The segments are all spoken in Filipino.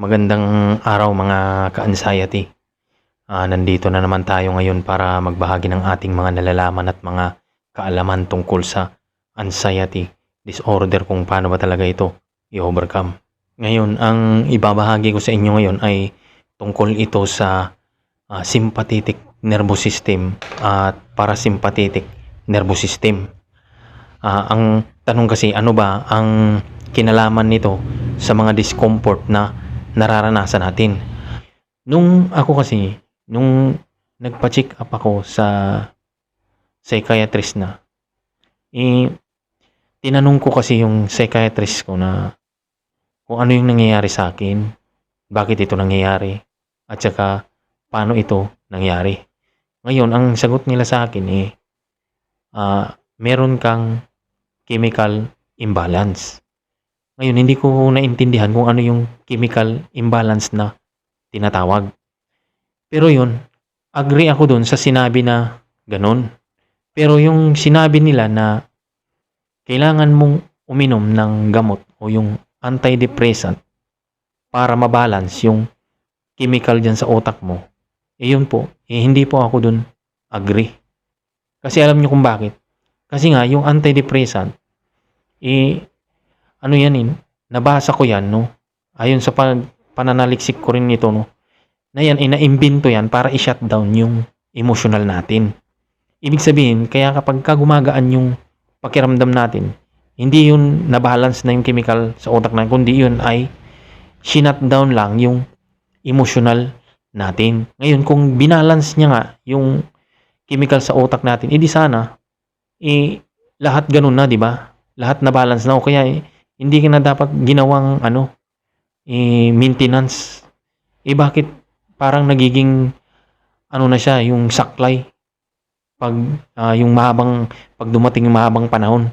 Magandang araw mga ka-anxiety. Ah, nandito na naman tayo ngayon para magbahagi ng ating mga nalalaman at mga kaalaman tungkol sa anxiety disorder kung paano ba talaga ito i-overcome. Ngayon, ang ibabahagi ko sa inyo ngayon ay tungkol ito sa ah, sympathetic nervous system at parasympathetic nervous system. Ah, ang tanong kasi ano ba ang kinalaman nito sa mga discomfort na nararanasan natin. Nung ako kasi, nung nagpa-check up ako sa psychiatrist na, eh, tinanong ko kasi yung psychiatrist ko na kung ano yung nangyayari sa akin, bakit ito nangyayari, at saka paano ito nangyari. Ngayon, ang sagot nila sa akin eh, ah, meron kang chemical imbalance. Ngayon, hindi ko naintindihan kung ano yung chemical imbalance na tinatawag. Pero yun, agree ako dun sa sinabi na ganun. Pero yung sinabi nila na kailangan mong uminom ng gamot o yung antidepressant para mabalance yung chemical dyan sa otak mo, eh yun po, eh hindi po ako dun agree. Kasi alam niyo kung bakit. Kasi nga, yung antidepressant, eh, ano yan eh, nabasa ko yan, no? Ayon sa pan pananaliksik ko rin nito, no? Na yan, eh, naimbento yan para i-shutdown yung emotional natin. Ibig sabihin, kaya kapag ka gumagaan yung pakiramdam natin, hindi yun nabalance na yung chemical sa utak natin, kundi yun ay down lang yung emotional natin. Ngayon, kung binalance niya nga yung chemical sa utak natin, edi sana, eh, lahat ganun na, di ba? Lahat na balance na o kaya eh, hindi ka na dapat ginawang ano, eh, maintenance. Eh bakit parang nagiging ano na siya, yung saklay pag ah, yung mahabang pag dumating yung mahabang panahon,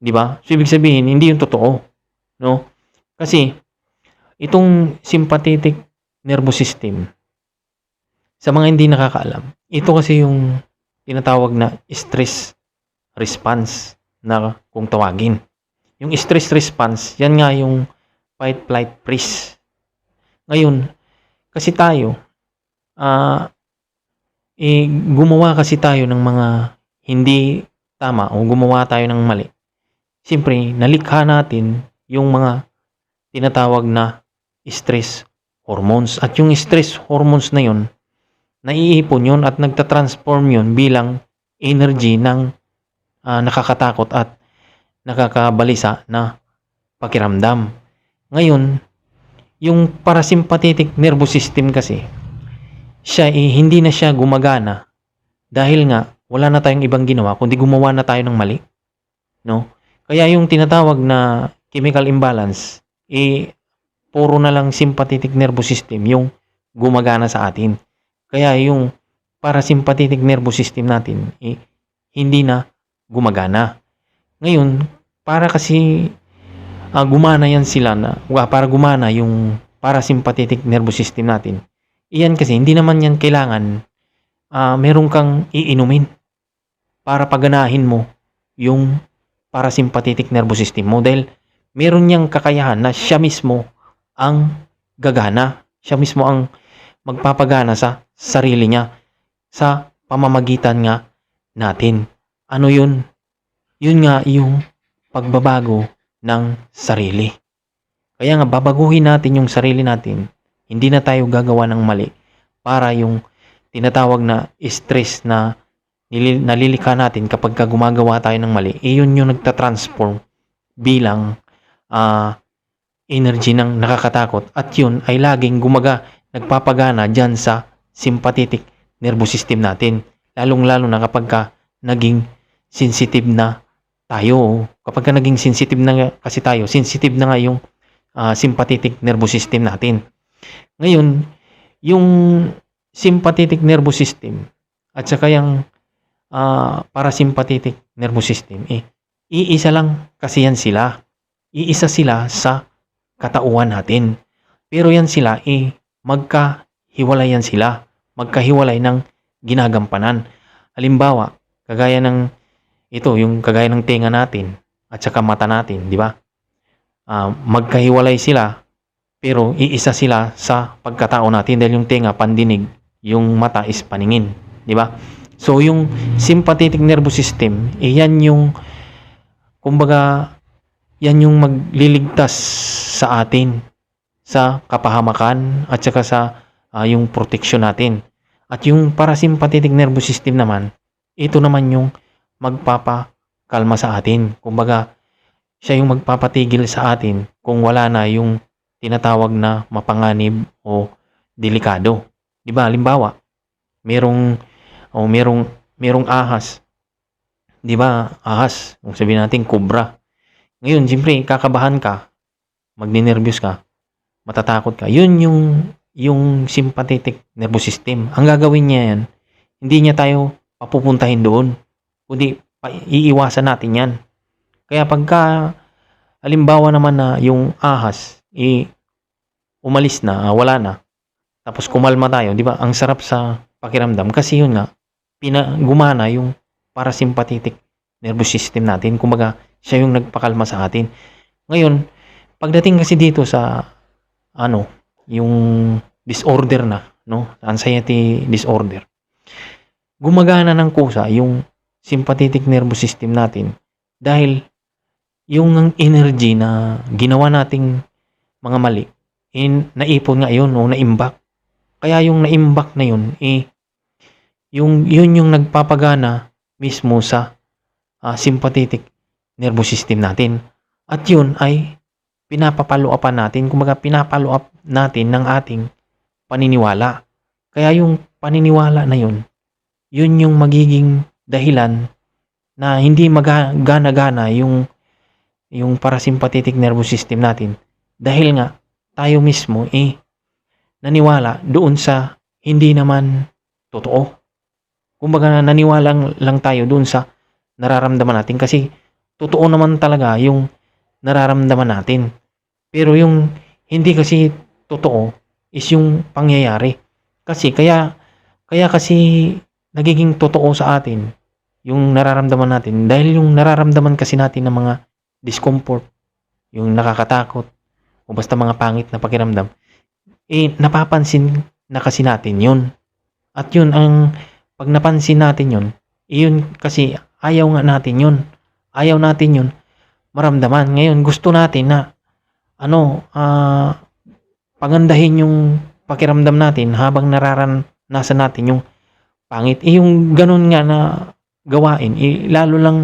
'di ba? So ibig sabihin hindi yung totoo, no? Kasi itong sympathetic nervous system sa mga hindi nakakaalam, ito kasi yung tinatawag na stress response na kung tawagin. Yung stress response, yan nga yung fight, flight, freeze. Ngayon, kasi tayo, ah, eh, gumawa kasi tayo ng mga hindi tama o gumawa tayo ng mali. Siyempre, nalikha natin yung mga tinatawag na stress hormones. At yung stress hormones na yun, naiipon yun at nagtatransform yun bilang energy ng ah, nakakatakot at nakakabalisa na pakiramdam. Ngayon, yung parasympathetic nervous system kasi, siya eh, hindi na siya gumagana dahil nga wala na tayong ibang ginawa kundi gumawa na tayo ng mali. No? Kaya yung tinatawag na chemical imbalance, eh, puro na lang sympathetic nervous system yung gumagana sa atin. Kaya yung parasympathetic nervous system natin, eh, hindi na gumagana. Ngayon, para kasi ah, gumana yan sila na, wa- para gumana yung parasympathetic nervous system natin, iyan kasi hindi naman yan kailangan ah, meron kang iinumin para paganahin mo yung parasympathetic nervous system mo dahil meron niyang kakayahan na siya mismo ang gagana. Siya mismo ang magpapagana sa sarili niya sa pamamagitan nga natin. Ano yun? Yun nga yung pagbabago ng sarili. Kaya nga babaguhin natin yung sarili natin. Hindi na tayo gagawa ng mali para yung tinatawag na stress na nalilikha natin kapag ka gumagawa tayo ng mali, eh yun yung nagtatransform bilang ah, energy ng nakakatakot at yun ay laging gumaga, nagpapagana dyan sa sympathetic nervous system natin. Lalong-lalo na kapag ka naging sensitive na tayo. Kapag ka naging sensitive na kasi tayo, sensitive na nga yung ah, sympathetic nervous system natin. Ngayon, yung sympathetic nervous system at saka yung ah, parasympathetic nervous system, eh, iisa lang kasi yan sila. Iisa sila sa katauhan natin. Pero yan sila, eh, magkahiwalay yan sila. Magkahiwalay ng ginagampanan. Halimbawa, kagaya ng ito, yung kagaya ng tenga natin at saka mata natin, di ba? Ah, magkahiwalay sila Pero iisa sila sa pagkatao natin dahil yung tenga pandinig, yung mata is paningin, di ba? So yung sympathetic nervous system, eh, yan yung kumbaga yan yung magliligtas sa atin sa kapahamakan at saka sa ah, yung proteksyon natin. At yung parasympathetic nervous system naman, ito naman yung magpapakalma sa atin. Kumbaga, siya yung magpapatigil sa atin kung wala na yung tinatawag na mapanganib o delikado. 'Di ba? Halimbawa, merong o merong merong ahas. 'Di ba? Ahas, kung sabihin natin kubra. Ngayon, siyempre, kakabahan ka, magninervyos ka, matatakot ka. 'Yun yung yung sympathetic nervous system. Ang gagawin niya yan, hindi niya tayo papupuntahin doon. Kundi iiwasan natin yan. Kaya pagka halimbawa naman na yung ahas i umalis na, ah, wala na. Tapos kumalma tayo, 'di ba? Ang sarap sa pakiramdam kasi yun nga pina, gumana yung parasympathetic nervous system natin. Kumbaga, siya yung nagpakalma sa atin. Ngayon, pagdating kasi dito sa ano, yung disorder na, no? Anxiety disorder. Gumagana ng kusa yung sympathetic nervous system natin dahil yung energy na ginawa nating mga mali, in naipon nga yun o naimbak. Kaya yung naimbak na yun, eh, yung, yun yung nagpapagana mismo sa ah, sympathetic nervous system natin. At yun ay pinapapalo upan natin, kumbaga pinapalo up natin ng ating paniniwala. Kaya yung paniniwala na yun, yun yung magiging dahilan na hindi magana-gana yung yung parasympathetic nervous system natin dahil nga tayo mismo eh naniwala doon sa hindi naman totoo. Kumbaga naniwala lang, lang tayo doon sa nararamdaman natin kasi totoo naman talaga yung nararamdaman natin. Pero yung hindi kasi totoo is yung pangyayari. Kasi kaya kaya kasi nagiging totoo sa atin yung nararamdaman natin dahil yung nararamdaman kasi natin ng mga discomfort, yung nakakatakot o basta mga pangit na pakiramdam, eh napapansin na kasi natin yun. At yun ang pag napansin natin yun, eh, yun kasi ayaw nga natin yun. Ayaw natin yun maramdaman. Ngayon gusto natin na ano, ah pagandahin yung pakiramdam natin habang nararanasan natin yung pangit. Eh, yung ganun nga na gawain, eh, lalo lang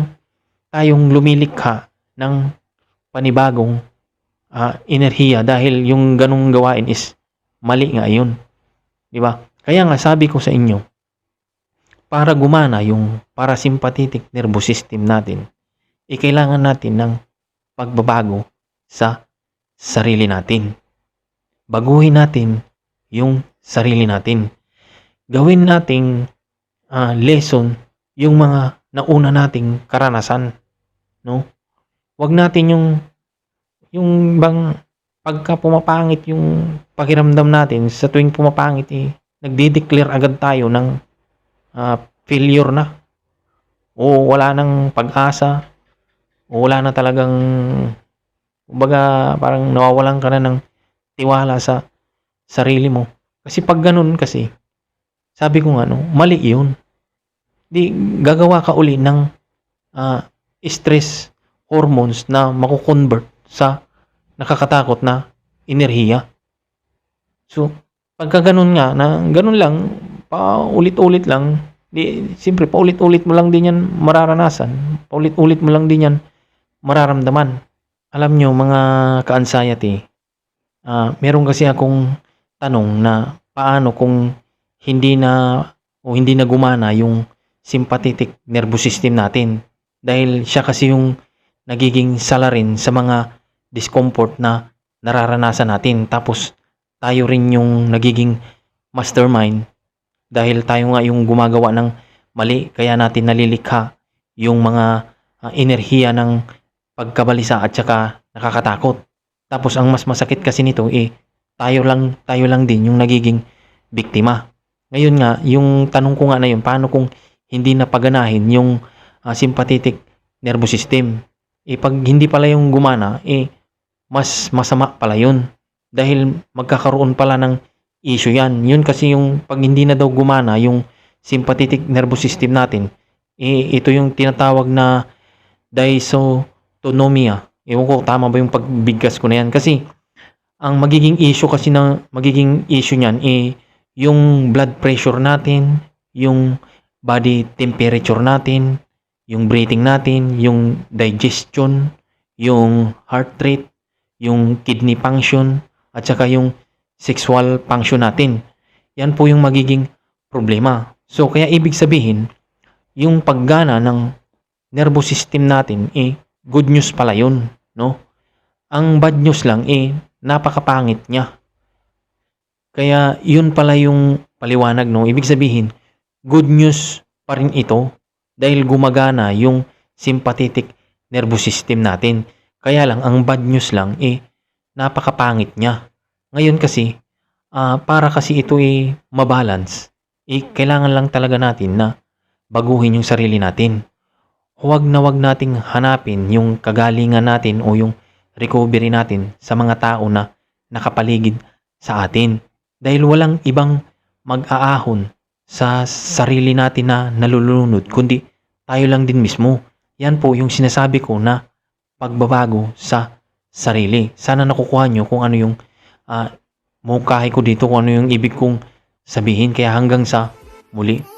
tayong lumilikha ng panibagong ah, enerhiya dahil yung ganung gawain is mali nga yun. Di ba? Kaya nga sabi ko sa inyo, para gumana yung parasympathetic nervous system natin, eh, kailangan natin ng pagbabago sa sarili natin. Baguhin natin yung sarili natin. Gawin nating ah, lesson yung mga nauna nating karanasan, no? Huwag natin yung yung bang pagka pumapangit yung pakiramdam natin sa tuwing pumapangit eh nagde-declare agad tayo ng ah, failure na. O wala nang pag-asa o wala na talagang kumbaga parang nawawalan ka na ng tiwala sa sarili mo. Kasi pag ganun kasi sabi ko nga no mali yun di gagawa ka uli ng ah, stress hormones na makukonvert sa nakakatakot na enerhiya. So, pagka ganun nga, na ganun lang, paulit-ulit lang, di, siyempre, paulit-ulit mo lang din yan mararanasan. Paulit-ulit mo lang din yan mararamdaman. Alam nyo, mga ka-anxiety, ah, meron kasi akong tanong na paano kung hindi na o hindi na gumana yung sympathetic nervous system natin. Dahil siya kasi yung nagiging salarin sa mga discomfort na nararanasan natin. Tapos tayo rin yung nagiging mastermind dahil tayo nga yung gumagawa ng mali kaya natin nalilikha yung mga ah, enerhiya ng pagkabalisa at saka nakakatakot. Tapos ang mas masakit kasi nito eh tayo lang tayo lang din yung nagiging biktima. Ngayon nga, yung tanong ko nga na yun, paano kung hindi napaganahin yung ah, sympathetic nervous system? Eh pag hindi pala yung gumana, eh mas masama pala yun. dahil magkakaroon pala ng issue yan. Yun kasi yung pag hindi na daw gumana yung sympathetic nervous system natin, eh, ito yung tinatawag na dysautonomia. Ewan ko tama ba yung pagbigkas ko na yan kasi ang magiging issue kasi na magiging issue niyan eh yung blood pressure natin, yung body temperature natin, yung breathing natin, yung digestion, yung heart rate, yung kidney function, at saka yung sexual function natin. Yan po yung magiging problema. So, kaya ibig sabihin, yung paggana ng nervous system natin, eh, good news pala yun, no? Ang bad news lang, eh, napakapangit niya. Kaya, yun pala yung paliwanag, no? Ibig sabihin, good news pa rin ito dahil gumagana yung sympathetic nervous system natin. Kaya lang, ang bad news lang, eh, napakapangit niya. Ngayon kasi, ah, para kasi ito eh, mabalance, eh, kailangan lang talaga natin na baguhin yung sarili natin. Huwag na huwag nating hanapin yung kagalingan natin o yung recovery natin sa mga tao na nakapaligid sa atin. Dahil walang ibang mag-aahon sa sarili natin na nalulunod, kundi tayo lang din mismo. Yan po yung sinasabi ko na pagbabago sa sarili. Sana nakukuha nyo kung ano yung uh, mungkahi ko dito, kung ano yung ibig kong sabihin. Kaya hanggang sa muli.